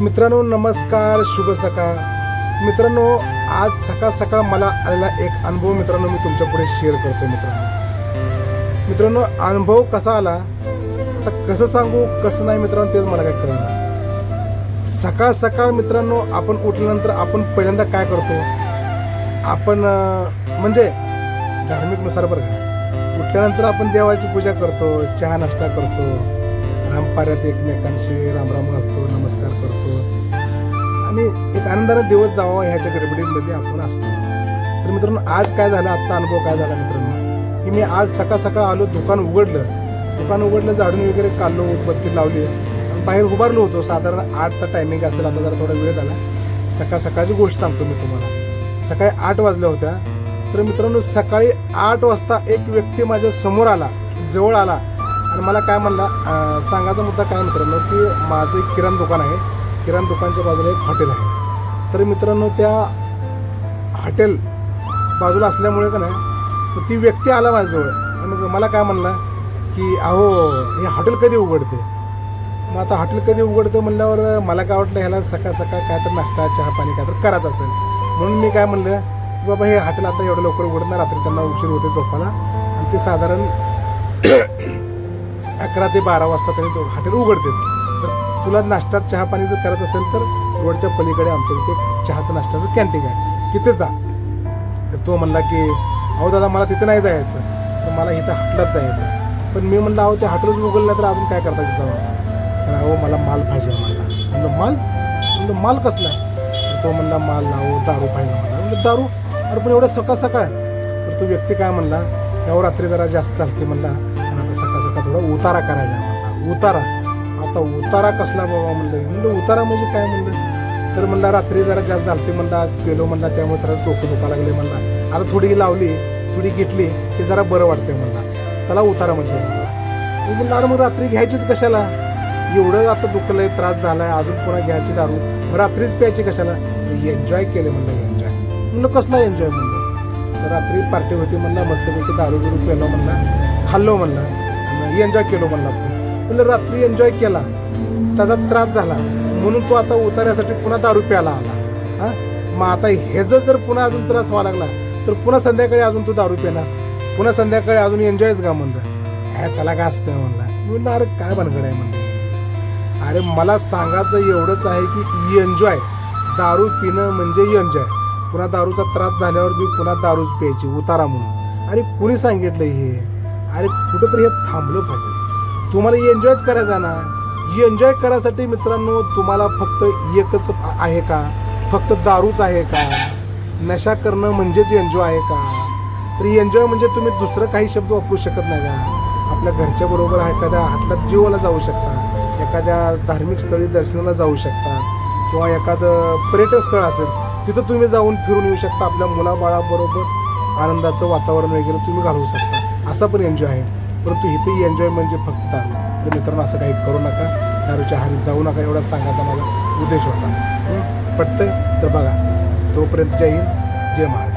मित्रांनो नमस्कार शुभ सकाळ. मित्रांनो आज सकाळ सकाळ मला आलेला एक अनुभव मित्रांनो मी तुमच्यापुढे शेअर करतो मित्रांनो. मित्रांनो अनुभव कसा आला? आता कसं सांगू कसं नाही मित्रांनो तेच मला काय कळलं सकाळ सकाळ मित्रांनो आपण उठल्यानंतर आपण पहिल्यांदा काय करतो? आपण म्हणजे धार्मिकनुसार बरं का. उठल्यानंतर आपण देवाची पूजा करतो चहा नाश्ता करतो. रामपाऱ्यात एकमेकांशी रामराम घालतो नमस्कार करतो. आणि एक आनंदाने दिवस जावा ह्याच्या गडबडीमध्ये आपण असतो. तर मित्रांनो आज काय झालं? आजचा अनुभव काय झाला मित्रांनो? की मी आज सकाळ सकाळ आलो दुकान उघडलं. दुकान उघडलं झाडून वगैरे काढलो उदबत्ती लावली. आणि बाहेर उभारलो होतो. साधारण आठचा टायमिंग असेल आता जरा थोडा वेळ झाला. सकाळ सकाळची गोष्ट सांगतो मी तुम्हाला. सकाळी आठ वाजल्या होत्या. तर मित्रांनो सकाळी आठ वाजता एक व्यक्ती माझ्यासमोर आला जवळ आला. आणि मला काय म्हणला सांगायचा मुद्दा काय मित्रांनो की माझं एक किराणा दुकान आहे. किराणा दुकानच्या बाजूला एक हॉटेल आहे. तर मित्रांनो त्या हॉटेल बाजूला असल्यामुळे का नाही ती व्यक्ती आला माझ्याजवळ. आणि मग मला काय म्हणला की अहो हे हॉटेल कधी उघडते? मग आता हॉटेल कधी उघडतं म्हणल्यावर मला काय वाटलं ह्याला सकाळ सकाळ काय तर नाश्ता चहा पाणी काय तर करायचं असेल. म्हणून मी काय म्हणलं की बाबा हे हॉटेल आता एवढं लवकर उघडणार रात्री त्यांना उशीर होते झोपाला आणि ते साधारण अकरा ते बारा वाजता त्यांनी तो हॉटेल उघडते. तर तुला नाश्ता चहा पाणी जर करायचं असेल तर रोडच्या पलीकडे आमच्या इथे चहाचं नाश्त्याचं कॅन्टीन आहे. तिथे जा. तर तो म्हणला की अहो दादा मला तिथे नाही जायचं. तर मला इथं हॉटेलात जायचं पण मी म्हणलं अहो ते हॉटेलच उघडलं तर अजून काय करता तिचा तर अहो मला माल पाहिजे म्हणला. म्हणलं माल? म्हणलं माल कसला तर तो म्हणला माल अहो दारू पाहिजे म्हणला. म्हणलं दारू? अरे पण एवढं सकाळ सकाळ तर तो व्यक्ती काय म्हणला त्यावर रात्री जरा जास्त चालते. म्हणला थोडा उतारा करायचा म्हणला उतारा. आता उतारा कसला बाबा म्हणलं. म्हणलं उतारा म्हणजे काय म्हणलं? तर म्हणला रात्री जरा जास्त झालते म्हणला गेलो म्हणला त्यामुळे तर डोकं दुखा लागले म्हणला. आता थोडी लावली थोडी घेतली ते जरा बरं वाटते म्हणला. त्याला उतारा म्हणजे म्हणला. अरे मग रात्री घ्यायचीच कशाला? एवढं आता दुखलंय त्रास झालाय अजून पुन्हा घ्यायची दारू. मग रात्रीच प्यायची कशाला? एन्जॉय केले म्हणलं एन्जॉय म्हणलं कसला एन्जॉय म्हणलं? तर रात्री पार्टी होती म्हणला मस्तपैकी दारू बिरू पेलो म्हणला खाल्लो म्हणला. एन्जॉय केलो म्हणला म्हणलं रात्री एन्जॉय केला. त्याचा त्रास झाला. म्हणून तो आता उतार्यासाठी पुन्हा दारू प्यायला आला. हा? मग आता ह्याचं जर पुन्हा अजून त्रास व्हावा लागला तर पुन्हा संध्याकाळी अजून तू दारू पिणार. पुन्हा संध्याकाळी अजून एन्जॉयच का म्हणलं? ह्या त्याला काय असतं म्हणला? म्हणलं अरे काय भानगड आहे म्हणलं. अरे मला सांगायचं एवढंच आहे की एन्जॉय दारू पिणं म्हणजे एन्जॉय पुन्हा दारूचा त्रास झाल्यावर मी पुन्हा दारूच प्यायची उतारा म्हणून. अरे कुणी सांगितलं हे? अरे कुठंतरी हे थांबलं पाहिजे. तुम्हाला एन्जॉयच करायचा ना एन्जॉय करायसाठी मित्रांनो तुम्हाला फक्त एकच आहे का? फक्त दारूच आहे का? नशा करणं म्हणजेच एन्जॉय आहे का? तर एन्जॉय म्हणजे तुम्ही दुसरं काही शब्द वापरू शकत नाही का? आपल्या घरच्या बरोबर एखाद्या हातलात जीवाला जाऊ शकता. एखाद्या धार्मिक स्थळी दर्शनाला जाऊ शकता. किंवा एखादं पर्यटन स्थळ असेल तिथं तुम्ही जाऊन फिरून येऊ शकता आपल्या मुलाबाळाबरोबर. आनंदाचं वातावरण वगैरे तुम्ही घालवू शकता. असा पण एन्जॉय आहे. परंतु इथे एन्जॉय म्हणजे फक्त दारू तर मित्रांनो असं काही करू नका. दारूच्या हारी जाऊ नका एवढा सांगायचा माझा उद्देश होता. पटतं तर बघा तोपर्यंत जय हिंद जय महाराज